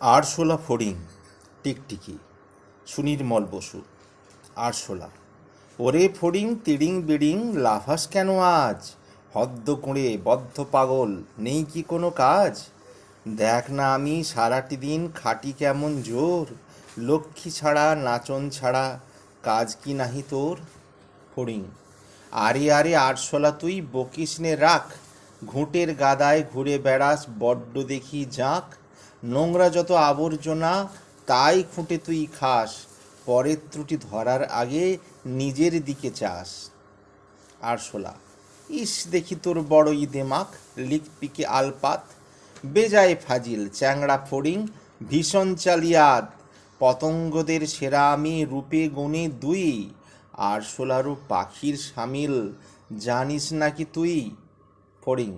আরশোলা ফড়িং, টিকটিকি সুনির্মল বসু, আরশোলা। ওরে ফড়িং, তিড়িং, বিড়িং, লাফাস কেন আজ? হদ্দ কুঁড়ে, বদ্ধ পাগল, নেই কি কোনো কাজ? দেখ না আমি সারাটি দিন খাটি কেমন জোর, লক্ষ্মী ছাড়া, নাচন ছাড়া, কাজ কি নাহি তোর? ফড়িং, আরে আরে আরশোলা তুই বকিস নে রাখ, ঘুঁটের গাদায় ঘুরে বেড়াস, বড্ড দেখি জাঁক নোংরা যত আবর্জনা, তাই খুঁটে তুই খাস। পরের ত্রুটি ধরার আগে নিজের দিকে চাস। আরশোলা ইস দেখি তোর বড়ই দেমাক লিক পিকে আলপাত। বেজায় ফাজিল, চ্যাংড়া ফড়িং, ভীষণ চালিয়াত। পতঙ্গদের সেরা আমি রূপে গুণে দুই। আরশোলারও পাখির সামিল, জানিস নাকি তুই? ফড়িং,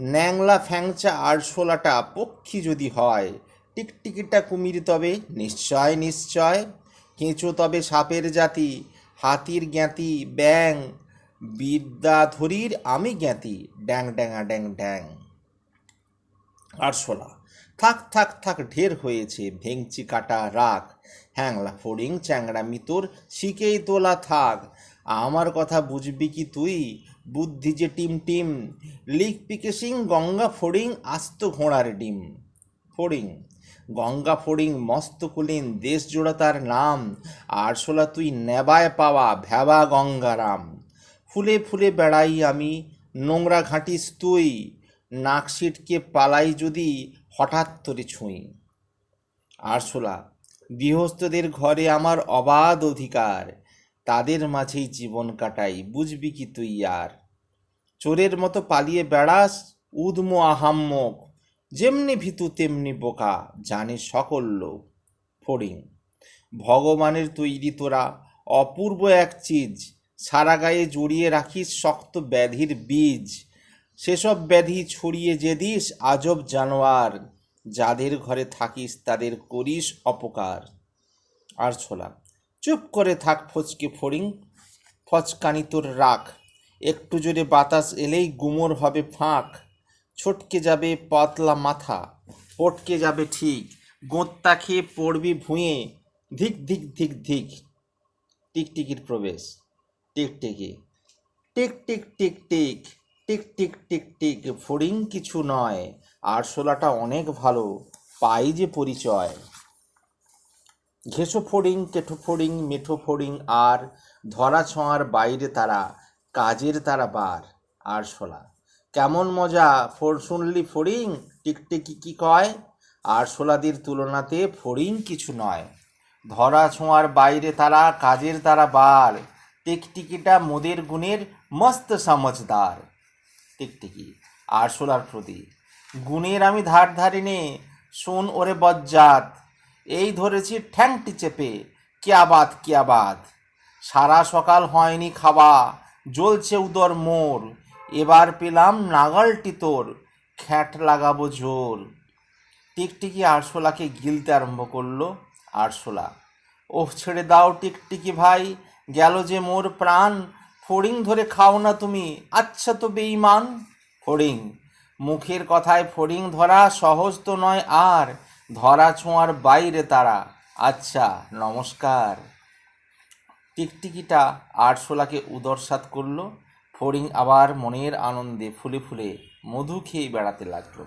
ন্যাংলা ফ্যাংচা আরশোলাটা পক্ষী যদি হয়, টিকটিকিটা কুমির তবে নিশ্চয় নিশ্চয়, কেঁচো তবে সাপের জাতি, হাতির জ্ঞাতি, ব্যাং, বিদ্যাধরীর আমি জ্ঞাতি, ড্যাং ড্যাঙা ড্যাং ড্যাং। আরশোলা থাক থাক থাক ঢের হয়েছে, ভেংচি কাটা রাখ হ্যাংলা ফড়িং চ্যাংড়া মিতর, শিকেই তোলা থাক আমার কথা বুঝবি কি তুই? বুদ্ধি যে টিম টিম। লিক পিকে সিং, গঙ্গা ফড়িং, আস্ত ঘোড়ার ডিম। ফড়িং। গঙ্গা ফড়িং, মস্ত কুলিন, দেশ জোড়া তার নাম। আরশোলা তুই নেবায় পাওয়া ভ্যাবা গঙ্গারাম ফুলে ফুলে বেড়াই আমি, নোংরা ঘাঁটিস তুই। নাক সিটকে পালাই যদি, হঠাৎ তোরে ছুঁই। আরশোলা গৃহস্থদের ঘরে আমার অবাধ অধিকার। তাদের মাঝেই জীবন কাটাই, বুঝবি কি তুই আর? চোরের মতো পালিয়ে বেড়াস, উদ্ম আহাম্মক। যেমনি ভীতু, তেমনি বোকা, জানে সকল লোক। ফড়িং, ভগবানের তৈরি তোরা, অপূর্ব এক চিজ। সারা গায়ে জড়িয়ে রাখিস শক্ত ব্যাধির বীজ। সেসব ব্যাধি ছড়িয়ে যে দিস আজব জানোয়ার। যাদের ঘরে থাকিস তাদের করিস অপকার। আর ছোলা চুপ করে থাক ফচকে ফড়িং, ফচকানি তোর রাখ একটু জোরে বাতাস এলেই গুমর হবে ফাঁক। ছটকে যাবে পাতলা মাথা, পটকে যাবে ঠিক। গোঁত্তা খেয়ে পড়বি ভুঁয়ে ধিক ধিক ধিক ধিক। টিকটিকির প্রবেশ, টিকটিকি। টিক টিক টিক টিক টিক টিক টিক টিক, ফড়িং কিছু নয়। আরশোলাটা অনেক ভালো, পাই যে পরিচয়। ঘেঁষো ফড়িং কেঠো ফড়িং মেঠো ফড়িং আর ধরা ছোঁয়ার বাইরে তারা, কাজের তারা বার আরশোলা কেমন মজা ফোর শুনলি ফড়িং, টিকটিকি কি কয়? আর আরশোলাদের তুলনাতে ফড়িং কিছু নয়। ধরা ছোঁয়ার বাইরে তারা, কাজের তারা বার, টিকটিকিটা মোদের গুণের মস্ত সমজদার। টিকটিকি আরশোলার প্রতি গুণের আমি ধার ধারিনে, শোন ওরে বজ্জাত এই ধরেছি ঠ্যাংটি চেপে। কিয়াবাদ কিয়াবাদ সারা সকাল হয়নি খাওয়া, জ্বলছে উদর মোর। এবার পেলাম নাগালটি তোর, খ্যাট লাগাবো জোর টিকটিকি আরশোলাকে গিলতে আরম্ভ করল আরশোলা। ওহ, ছেড়ে দাও টিকটিকি ভাই, গেল যে মোর প্রাণ। ফড়িং ধরে খাও না তুমি আচ্ছা তো বেঈমান। ফড়িং, মুখের কথায় ফড়িং ধরা সহজ তো নয় আর। ধরা ছোঁয়ার বাইরে তারা। আচ্ছা নমস্কার। টিকটিকিটা আরশোলাকে উদরসাত করল, ফড়িং আবার মনের আনন্দে ফুলে ফুলে মধু খেয়ে বেড়াতে লাগল।